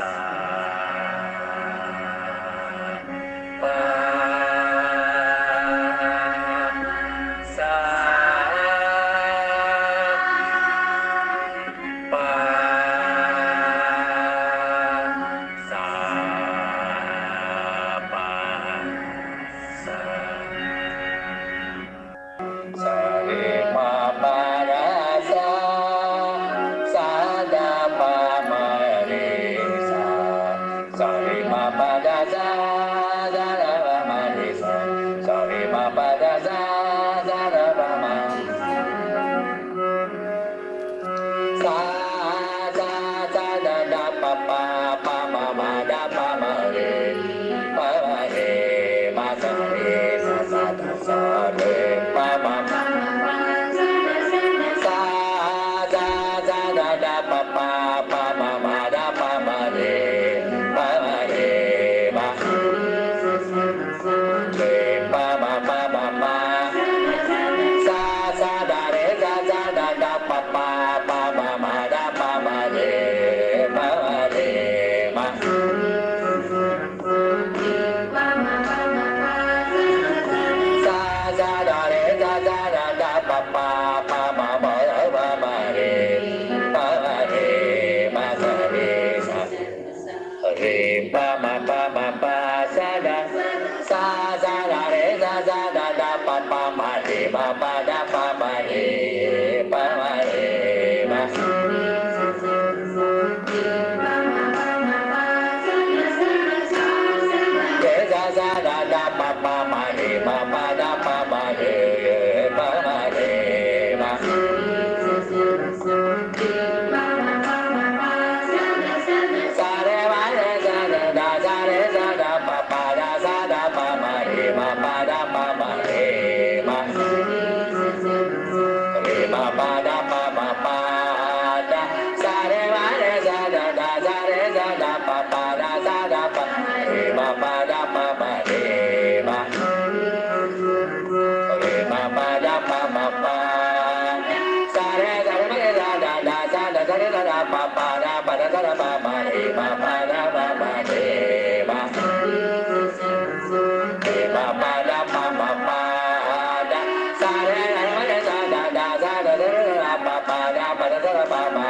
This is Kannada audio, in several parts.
Santa. Tá. বাদা Ba b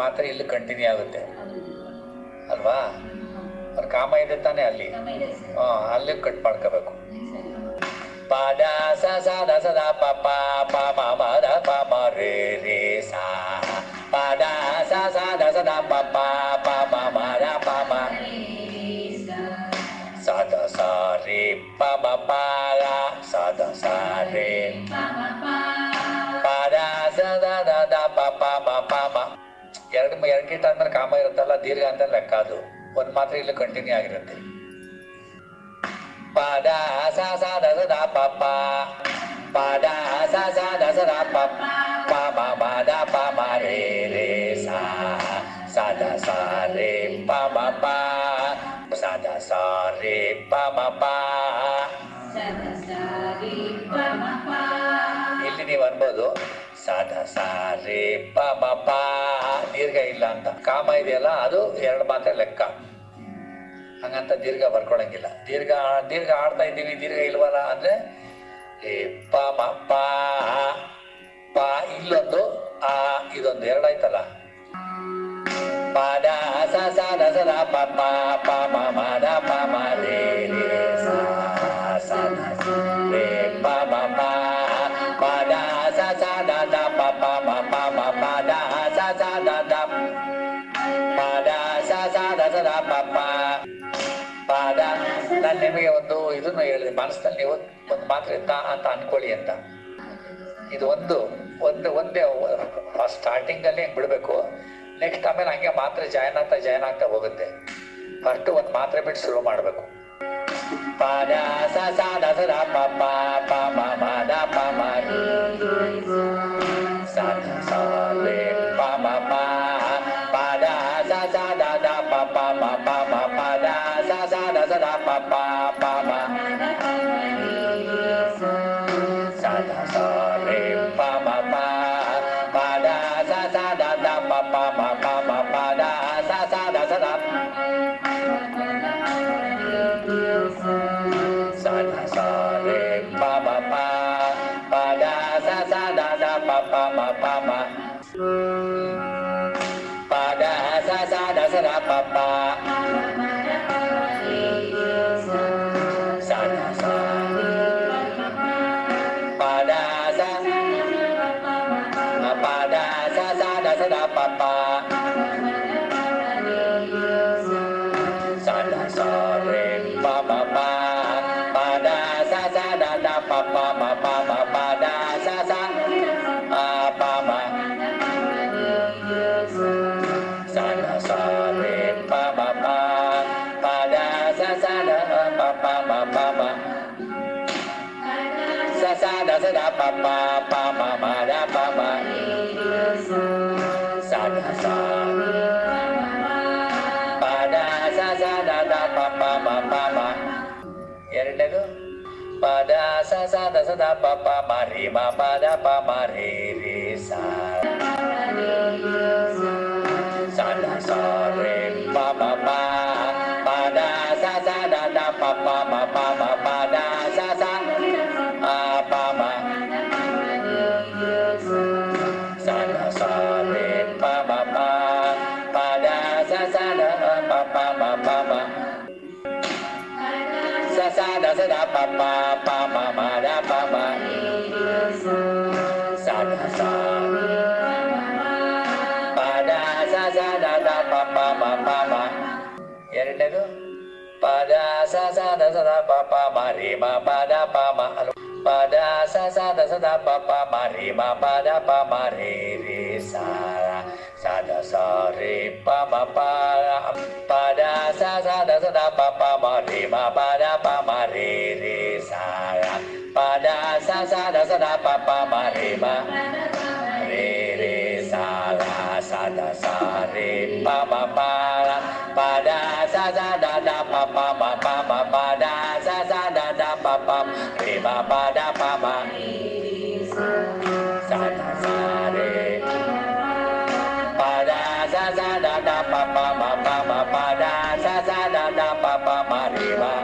ಪಾತ್ರ ಇಲ್ಲಿ ಕಂಟಿನ್ಯೂ ಆಗುತ್ತೆ ಅಲ್ವಾ ಅವ್ರ ಕಾಮ ಇದೆ ತಾನೆ ಅಲ್ಲಿ ಅಲ್ಲಿ ಕಟ್ ಮಾಡ್ಕೋಬೇಕು ಪಾದ ಸ ಸ ದ ಸದಾ ಪ ಎರಡು ಗೀಟ ಕಾಮ ಇರುತ್ತಲ್ಲ ದೀರ್ಘ ಅಂತ ಲೆಕ್ಕ ಅದು ಒಂದು ಮಾತ್ರ ಇಲ್ಲಿ ಕಂಟಿನ್ಯೂ ಆಗಿರುತ್ತೆ ಪಾದ ಸ ಸ ದಸ ದ ಪ ಪ ಪಾದ ಸ ಸ ದಸ ದ ಪ ಪ ಮ ಮ ದ ಪ ಮ ರೇ ರೇ ಸಾ ಸ ದ ಸ ರೇ ಪ ಮ ಪ ಸ ದ ಸ ರೇ ಪ ಮ ಪ ಇಲ್ಲಿ ನೀವು ಅನ್ಬೋದು ಸ ದ ಸ ರೇ ಪ ಮ ದೀರ್ಘ ಇಲ್ಲ ಅಂತ ಕಾಮ ಇದೆಯಲ್ಲ ಅದು ಎರಡು ಮಾತ್ರ ಲೆಕ್ಕ ಹಂಗಂತ ದೀರ್ಘ ಬರ್ಕೊಳಂಗಿಲ್ಲ ದೀರ್ಘ ದೀರ್ಘ ಆಡ್ತಾ ಇದ್ದೀವಿ ದೀರ್ಘ ಇಲ್ವಲ್ಲ ಅಂದ್ರೆ ಏ ಪಾ ಪಾ ಇಲ್ಲೊಂದು ಆ ಇದೊಂದು ಎರಡಾಯ್ತಲ್ಲ ಪಾದ ಸ ಸ ದ ಸ ಪ ಪ ಪ ಮ ಮ ರೇ ಮಾತ್ರದಿಂದ ಅಂತ ಅನ್ಕೊಳ್ಳಿ ಅಂತ ಇದು ಒಂದು ಒಂದು ಒಂದೇ ಸ್ಟಾರ್ಟಿಂಗಲ್ಲಿ ಹೆಂಗೆ ಬಿಡಬೇಕು ನೆಕ್ಸ್ಟ್ ಆಮೇಲೆ ಹಂಗೆ ಮಾತ್ರೆ ಜಾಯ್ನ್ ಆಗ್ತಾ ಜಾಯ್ನ್ ಆಗ್ತಾ ಹೋಗುತ್ತೆ ಫಸ್ಟ್ ಒಂದು ಮಾತ್ರೆ ಬಿಟ್ಟು ಶುರು ಮಾಡಬೇಕು ಪಾದ ಸ ಸಾ ಪ ದ ಮ ಪಾದ ಸ ಸಾ ದ ಪ ಮ Papa, papa, pada sa sa da sa papa. pa pa pa ma ma da pa ma sa da sa pa da sa sa da da pa pa ma pa ma ya rendahku pada sa sa da sa da pa pa ma re ma pa da pa ma re re sa da pa pa pa ma ma da pa ma sa da sa pa da sa sa da da pa pa ma pa ma ya rendah pada sa sa da sa da pa pa ma re ma pa da pa ma pada sa sa da sa da pa pa ma re ma pa da pa ma re re sa sada sari pa ma pa pa da sa sa da sa da pa pa ma sasa ma pa da pa ma re re sa ra ya. pa da sa sa da sa da pa pa ma re ma re re sa sa da sa pa ma pa ra pa da sa sa da da pa pa ma pa ma pa da sa sa da da pa pa ma pa da pa ma sa sa da da pa pa ma pa ma pa da sa sa da da pa pa ma re ma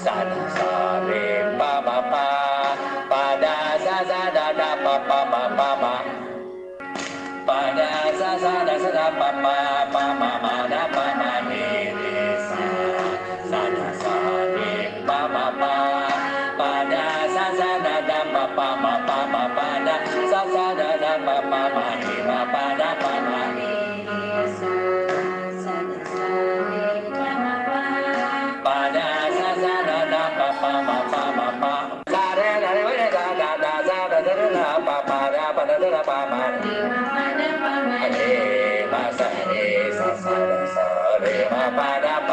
sa da sa re pa ma pa pa da sa sa da da pa pa ma pa ma pa da sa sa da sa da pa pa ba da